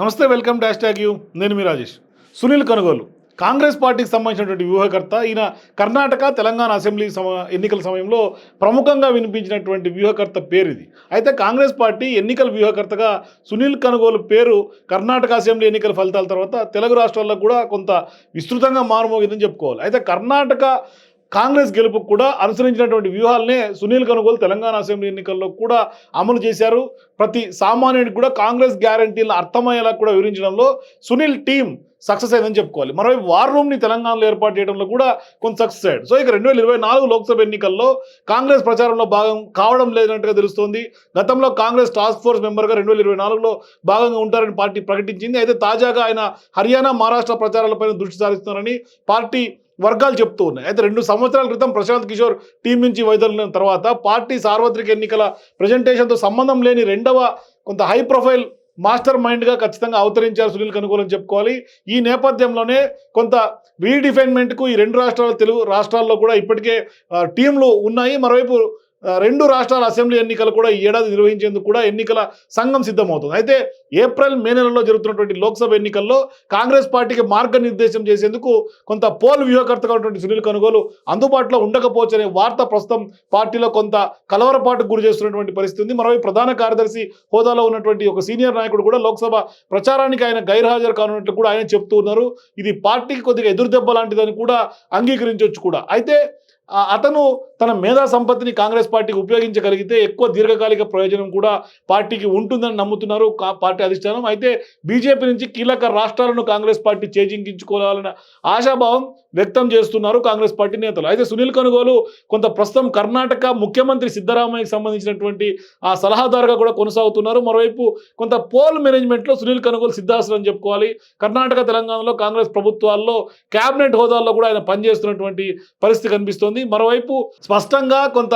నమస్తే welcome dash tag you. నేను మీ రాజేష్. సునీల్ కనుగోలు. కాంగ్రెస్ పార్టీకి సంబంధించినటువంటి వ్యూహకర్త ఈయన కర్ణాటక తెలంగాణ అసెంబ్లీ సమ ఎన్నికల సమయంలో ప్రముఖంగా వినిపించినటువంటి వ్యూహకర్త పేరు ఇది అయితే కాంగ్రెస్ పార్టీ ఎన్నికల వ్యూహకర్తగా సునీల్ కనుగోలు పేరు కర్ణాటక అసెంబ్లీ ఎన్నికల ఫలితాల తర్వాత తెలుగు రాష్ట్రాల్లో కూడా కొంత విస్తృతంగా మారుమోగిందని చెప్పుకోవాలి. అయితే కర్ణాటక కాంగ్రెస్ గెలుపుకు కూడా అనుసరించినటువంటి వ్యూహాలనే సునీల్ కనుగోలు తెలంగాణ అసెంబ్లీ ఎన్నికల్లో కూడా అమలు చేశారు. ప్రతి సామాన్యుడికి కూడా కాంగ్రెస్ గ్యారంటీలను అర్థమయ్యేలా కూడా వివరించడంలో సునీల్ టీం సక్సెస్ అయిందని చెప్పుకోవాలి. మరోవైపు వార్ రూమ్ని తెలంగాణలో ఏర్పాటు చేయడంలో కూడా కొంత సక్సెస్ అయ్యాడు. సో ఇక రెండు వేల ఇరవై నాలుగు లోక్సభ ఎన్నికల్లో కాంగ్రెస్ ప్రచారంలో భాగం కావడం లేదన్నట్టుగా తెలుస్తోంది. గతంలో కాంగ్రెస్ టాస్క్ ఫోర్స్ మెంబర్గా రెండు వేల ఇరవై నాలుగులో భాగంగా ఉంటారని పార్టీ ప్రకటించింది. అయితే తాజాగా ఆయన హర్యానా మహారాష్ట్ర ప్రచారాలపైన దృష్టి సారిస్తున్నారని పార్టీ వర్గాలు చెప్తూ ఉన్నాయి. అయితే రెండు సంవత్సరాల క్రితం ప్రశాంత్ కిషోర్ టీం నుంచి వైదొలిన తర్వాత పార్టీ సార్వత్రిక ఎన్నికల ప్రజెంటేషన్తో సంబంధం లేని రెండవ కొంత హై ప్రొఫైల్ మాస్టర్ మైండ్గా ఖచ్చితంగా అవతరించారు సునీల్ కనుగోలు అని చెప్పుకోవాలి. ఈ నేపథ్యంలోనే కొంత రీడిఫైన్మెంట్కు ఈ రెండు రాష్ట్రాల తెలుగు రాష్ట్రాల్లో కూడా ఇప్పటికే టీంలు ఉన్నాయి. మరోవైపు రెండు రాష్ట్రాల అసెంబ్లీ ఎన్నికలు కూడా ఈ ఏడాది నిర్వహించేందుకు కూడా ఎన్నికల సంఘం సిద్ధమవుతుంది. అయితే ఏప్రిల్ మే నెలలో జరుగుతున్నటువంటి లోక్సభ ఎన్నికల్లో కాంగ్రెస్ పార్టీకి మార్గనిర్దేశం చేసేందుకు కొంత పోల్ వ్యూహకర్తగా ఉన్నటువంటి సునీల్ కనుగోలు అందుబాటులో ఉండకపోవచ్చు అనే వార్త ప్రస్తుతం పార్టీలో కొంత కలవరపాటు గురి చేస్తున్నటువంటి పరిస్థితి ఉంది. మరోవైపు ప్రధాన కార్యదర్శి హోదాలో ఉన్నటువంటి ఒక సీనియర్ నాయకుడు కూడా లోక్సభ ప్రచారానికి ఆయన గైర్హాజరు కానున్నట్లు కూడా ఆయన చెప్తూ ఉన్నారు ఇది పార్టీకి కొద్దిగా ఎదురుదెబ్బ లాంటిదని కూడా అంగీకరించవచ్చు కూడా. అయితే అతను తన మేధా సంపత్తిని కాంగ్రెస్ పార్టీకి ఉపయోగించగలిగితే ఎక్కువ దీర్ఘకాలిక ప్రయోజనం కూడా పార్టీకి ఉంటుందని నమ్ముతున్నారు పార్టీ అధిష్టానం. అయితే బీజేపీ నుంచి కీలక రాష్ట్రాలను కాంగ్రెస్ పార్టీ చేజింకించుకోవాలన్న ఆశాభావం వ్యక్తం చేస్తున్నారు కాంగ్రెస్ పార్టీ నేతలు. అయితే సునీల్ కనుగోలు కొంత ప్రస్తుతం కర్ణాటక ముఖ్యమంత్రి సిద్ధరామయ్యకి సంబంధించినటువంటి ఆ సలహాదారుగా కూడా కొనసాగుతున్నారు. మరోవైపు కొంత పోల్ మేనేజ్మెంట్లో సునీల్ కనుగోలు సిద్ధాస్తులు అని చెప్పుకోవాలి. కర్ణాటక తెలంగాణలో కాంగ్రెస్ ప్రభుత్వాల్లో కేబినెట్ హోదాల్లో కూడా ఆయన పనిచేస్తున్నటువంటి పరిస్థితి కనిపిస్తోంది. మరోవైపు స్పష్టంగా కొంత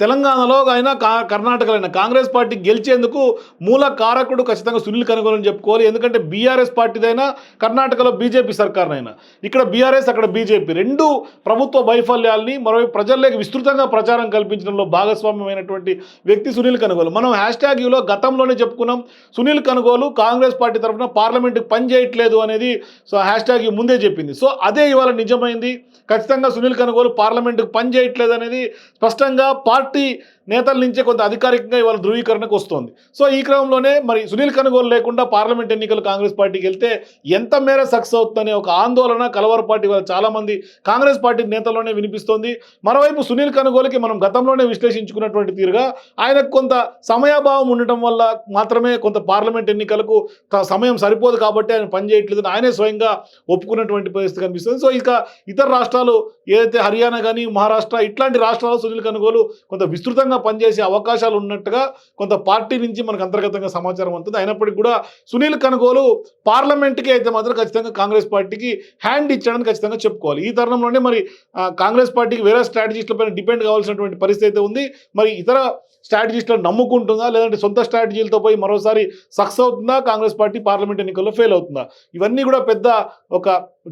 తెలంగాణలో అయినా కా కర్ణాటకలో అయినా కాంగ్రెస్ పార్టీ గెలిచేందుకు మూల కారకుడు ఖచ్చితంగా సునీల్ కనుగోలు అని చెప్పుకోవాలి. ఎందుకంటే బీఆర్ఎస్ పార్టీదైనా కర్ణాటకలో బీజేపీ సర్కార్నైనా ఇక్కడ బీఆర్ఎస్ అక్కడ బీజేపీ రెండు ప్రభుత్వ వైఫల్యాల్ని మరోవైపు ప్రజల్లోకి విస్తృతంగా ప్రచారం కల్పించడంలో భాగస్వామ్యమైనటువంటి వ్యక్తి సునీల్ కనుగోలు. మనం హ్యాష్ ట్యాగ్ యూలో గతంలోనే చెప్పుకున్నాం సునీల్ కనుగోలు కాంగ్రెస్ పార్టీ తరఫున పార్లమెంట్కి పనిచేయట్లేదు అనేది సో హ్యాష్ ట్యాగ్ ముందే చెప్పింది. సో అదే ఇవాళ నిజమైంది. ఖచ్చితంగా సునీల్ కనుగోలు పార్లమెంట్కి పనిచేయట్లేదు అనేది స్పష్టంగా పార్టీ నేతల నుంచే కొంత అధికారికంగా ఇవాళ ధృవీకరణకు వస్తోంది. సో ఈ క్రమంలోనే మరి సునీల్ కనుగోలు లేకుండా పార్లమెంట్ ఎన్నికలు కాంగ్రెస్ పార్టీకి వెళ్తే ఎంత మేర సక్సెస్ అవుతుందనే ఒక ఆందోళన కలవరపాటి ఇవాళ చాలామంది కాంగ్రెస్ పార్టీ నేతల్లోనే వినిపిస్తోంది. మరోవైపు సునీల్ కనుగోలుకి మనం గతంలోనే విశ్లేషించుకున్నటువంటి తీరుగా ఆయనకు కొంత సమయాభావం ఉండటం వల్ల మాత్రమే కొంత పార్లమెంట్ ఎన్నికలకు సమయం సరిపోదు కాబట్టి ఆయన పనిచేయట్లేదని ఆయనే స్వయంగా ఒప్పుకున్నటువంటి పరిస్థితి కనిపిస్తుంది. సో ఇక ఇతర రాష్ట్రాలు ఏదైతే హర్యానా కానీ మహారాష్ట్ర ఇట్లాంటి రాష్ట్రాలు సునీల్ కనుగోలు కొంత విస్తృతంగా పనిచేసే అవకాశాలు ఉన్నట్టుగా కొంత పార్టీ నుంచి మనకు అంతర్గతంగా సమాచారం ఉంటుంది అయినప్పటికీ కూడా సునీల్ కనుగోలు పార్లమెంట్కి అయితే మాత్రం ఖచ్చితంగా కాంగ్రెస్ పార్టీకి హ్యాండ్ ఇచ్చాడని ఖచ్చితంగా చెప్పుకోవాలి. ఈ తరుణంలోనే మరి కాంగ్రెస్ పార్టీకి వేరే స్ట్రాటజిస్టులపైన డిపెండ్ కావాల్సినటువంటి పరిస్థితి అయితే ఉంది. మరి ఇతర స్ట్రాటజిస్టులను నమ్ముకుంటుందా? లేదంటే సొంత స్ట్రాటజీలతో పోయి మరోసారి సక్సెస్ అవుతుందా? కాంగ్రెస్ పార్టీ పార్లమెంట్ ఎన్నికల్లో ఫెయిల్ అవుతుందా? ఇవన్నీ కూడా పెద్ద ఒక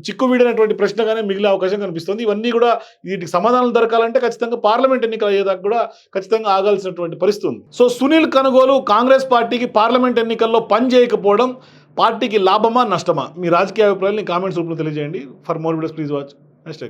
చిక్కువీడైనటువంటి ప్రశ్నగానే మిగిలే అవకాశం కనిపిస్తుంది. ఇవన్నీ కూడా వీటికి సమాధానాలు దొరకాలంటే ఖచ్చితంగా పార్లమెంట్ ఎన్నికలు అయ్యేదాకా కూడా ఖచ్చితంగా ఆగాల్సినటువంటి పరిస్థితి ఉంది. సో సునీల్ కనుగోలు కాంగ్రెస్ పార్టీకి పార్లమెంట్ ఎన్నికల్లో పని చేయకపోవడం పార్టీకి లాభమా నష్టమా? మీ రాజకీయ అభిప్రాయాలు కామెంట్స్ రూపంలో తెలియజేయండి. For more videos please watch. Next